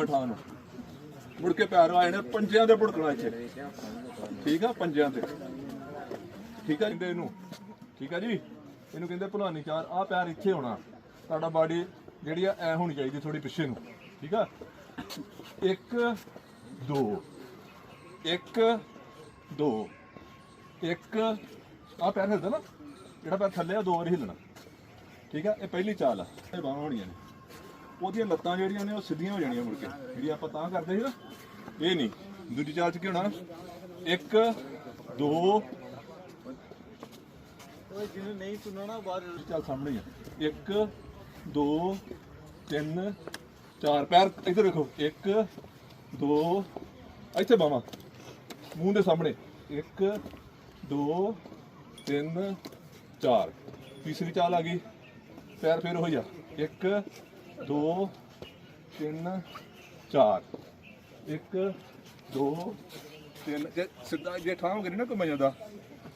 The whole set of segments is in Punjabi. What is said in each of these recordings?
ਪਠਾਨ ਨੂੰ। ਮੁੜ ਕੇ ਪੈਰ ਆਏ ਨੇ ਪੰਜਿਆਂ ਦੇ ਭੁੜਕਣਾ ਇੱਥੇ। ਠੀਕ ਆ, ਪੰਜਿਆਂ ਦੇ। ਠੀਕ ਆ ਕਹਿੰਦੇ ਇਹਨੂੰ। ਠੀਕ ਆ ਜੀ? ਇਹਨੂੰ ਕਹਿੰਦੇ ਭਲਵਾਨੀ ਚਾਰ। ਆ ਪੈਰ ਇੱਥੇ ਹੋਣਾ। ਤੁਹਾਡਾ ਬਾਡੀ ਜਿਹੜੀ ਆ, ਐ ਹੋਣੀ ਚਾਹੀਦੀ ਥੋੜੀ ਪਿੱਛੇ ਨੂੰ। ਠੀਕ ਆ? ਇੱਕ, ਦੋ। ਇੱਕ ਦੋ। ਇੱਕ ਆ ਪੈਰ ਹਿਲਦਾ ਨਾ। ਜਿਹੜਾ ਪੈਰ ਥੱਲੇ ਆ, ਦੋ ਵਾਰੀ ਹਿੱਲਣਾ। ਠੀਕ ਆ? ਇਹ ਪਹਿਲੀ ਚਾਲ ਆ। ਇਹ ਬਾਹਾਂ ਹੋਣੀਆਂ ਨੇ। ਉਹਦੀਆਂ ਲੱਤਾਂ ਜਿਹੜੀਆਂ ਨੇ ਉਹ ਸਿੱਧੀਆਂ ਹੋ ਜਾਣੀਆਂ ਮੁੜ ਕੇ। ਜਿਹੜੀ ਆਪਾਂ ਤਾਂ ਕਰਦੇ ਸੀ ਨਾ ਇਹ ਨਹੀਂ। ਦੂਜੀ ਚਾਲ ਚ ਕੀ ਹੋਣਾ? ਇੱਕ ਦੋ ਓਏ ਜਿਹਨੂੰ ਨਹੀਂ ਸੁਣਨਾ ਬਾਹਰ ਚੱਲ ਸਾਹਮਣੇ ਆ। ਇੱਕ ਦੋ ਤਿੰਨ ਚਾਰ। ਪੈਰ ਇੱਧਰ ਦੇਖੋ। ਇੱਕ ਦੋ ਇੱਥੇ ਬਾਵਾਂ ਮੂੰਹ ਦੇ ਸਾਹਮਣੇ। ਇੱਕ ਦੋ ਤਿੰਨ ਚਾਰ। ਤੀਸਰੀ ਚਾਲ ਆ ਗਈ। ਪੈਰ ਫੇਰ ਹੋ ਜਾ ਇੱਕ ਦੋ, ਤਿੰਨ, ਚਾਰ। ਇੱਕ, ਦੋ, ਤਿੰਨ। ਜੇ ਸਿੱਧਾ ਜੇ ਠਾਂ ਕਰੀ ਨਾ ਘੁੰਮ ਜਾਂਦਾ,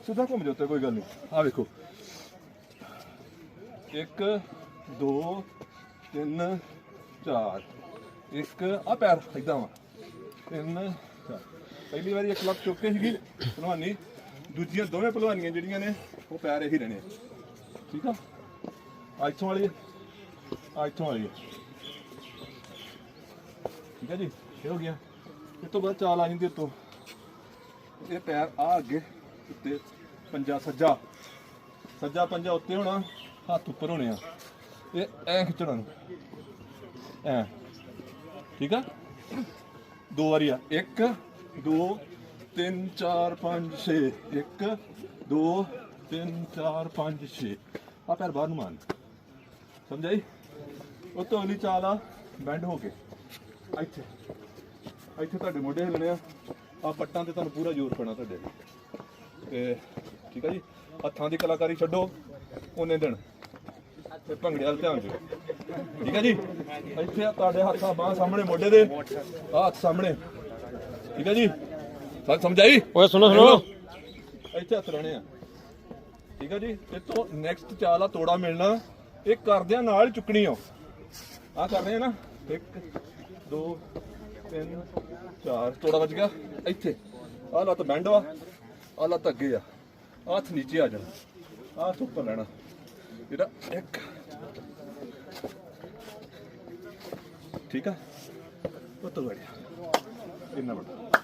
ਸਿੱਧਾ ਘੁੰਮ ਜਾਓ ਕੋਈ ਗੱਲ ਨਹੀਂ ਆ ਵੇਖੋ। ਇੱਕ, ਦੋ, ਤਿੰਨ, ਚਾਰ। ਇੱਕ ਆ ਪੈਰ ਇਦਾਂ ਵਾ। ਤਿੰਨ, ਚਾਰ। ਪਹਿਲੀ ਵਾਰੀ ਇੱਕ ਲੱਤ ਚੁੱਕ ਕੇ ਸੀਗੀ ਭਲਵਾਨੀ। ਦੂਜੀਆਂ ਦੋਵੇਂ ਭਲਵਾਨੀਆਂ ਜਿਹੜੀਆਂ ਨੇ, ਉਹ ਪੈਰ ਇਹੀ ਰਹਿਣੇ ਠੀਕ ਆ? ਆ ਇੱਥੋਂ ਵਾਲੀ ਆ ਇੱਥੋਂ ਵਾਲੀ ਠੀਕ ਹੈ ਜੀ ਇਹ ਹੋ ਗਿਆ ਇਸ ਤੋਂ ਬਾਅਦ ਚਾਲ ਆ ਜਾਂਦੀ ਉੱਤੋਂ ਇਹ ਪੈਰ ਆ ਅੱਗੇ ਉੱਤੇ ਪੰਜਾ ਸੱਜਾ ਸੱਜਾ ਪੰਜਾ ਉੱਤੇ ਹੋਣਾ ਹੱਥ ਉੱਪਰ ਹੋਣੇ ਆ ਇਹ ਐ ਖਿੱਚਣਾ ਨੂੰ ਐ ਠੀਕ ਆ ਦੋ ਵਾਰੀ ਆ 1 2 3 4 5 6 1 2 3 4 5 6 ਆ ਪੈਰ ਬਾਹਰ ਨੂੰ ਮਾਰਨ ਸਮਝਾਈ ਉਹ ਤੋਂ ਅਗਲੀ ਚਾਲ ਆ ਬੈਂਡ ਹੋ ਕੇ। ਇੱਥੇ। ਇੱਥੇ ਤੁਹਾਡੇ ਮੋਢੇ ਹਿੱਲਣੇ ਆ। ਆ ਪੱਟਾਂ ਤੇ ਤੁਹਾਨੂੰ ਪੂਰਾ ਜ਼ੋਰ ਪੈਣਾ ਤੁਹਾਡੇ ਤੇ। ਠੀਕ ਆ ਜੀ? ਹੱਥਾਂ ਦੀ ਕਲਾਕਾਰੀ ਛੱਡੋ ਉਹਨੇ ਦਿਨ। ਤੇ ਭੰਗੜੇ ਵੱਲ ਧਿਆਨ ਦਿਓ। ਠੀਕ ਆ ਜੀ? ਇੱਥੇ ਆ ਤੁਹਾਡੇ ਹੱਥਾਂ ਬਾਹਾਂ ਸਾਹਮਣੇ ਮੋਢੇ ਦੇ। ਆਹ ਹੱਥ ਸਾਹਮਣੇ। ਠੀਕ ਆ ਜੀ? ਸਭ ਸਮਝਾਈ? ਓਏ ਸੁਣੋ ਸੁਣੋ। ਇੱਥੇ ਹੱਥ ਰਹਿਣੇ ਆ। ਠੀਕ ਆ ਜੀ? ਇਹ ਤੋਂ ਨੈਕਸਟ ਚਾਲ ਆ ਤੋੜਾ ਮਿਲਣਾ। ਇਹ ਕਰਦਿਆਂ ਨਾਲ ਚੁੱਕਣੀ ਆ ਆ ਕਰ ਰਹੇ ਆ ਨਾ। 1 2 3 4 ਤੋੜਾ ਵੱਜ ਗਿਆ। ਇੱਥੇ। ਆ ਲੱਤ ਬੈਂਡ ਵਾ। ਆ ਲੱਤ ਅੱਗੇ ਆ। ਆਹ ਹੱਥ ਨੀਚੇ ਆ ਜਾਣਾ। ਆਹ ਹੱਥ ਉੱਪਰ ਲੈਣਾ। ਜਿਹੜਾ ਇੱਕ। ਠੀਕ ਆ? ਉਹ ਤੋਂ ਬੜਿਆ ਇੰਨਾ ਬੜਾ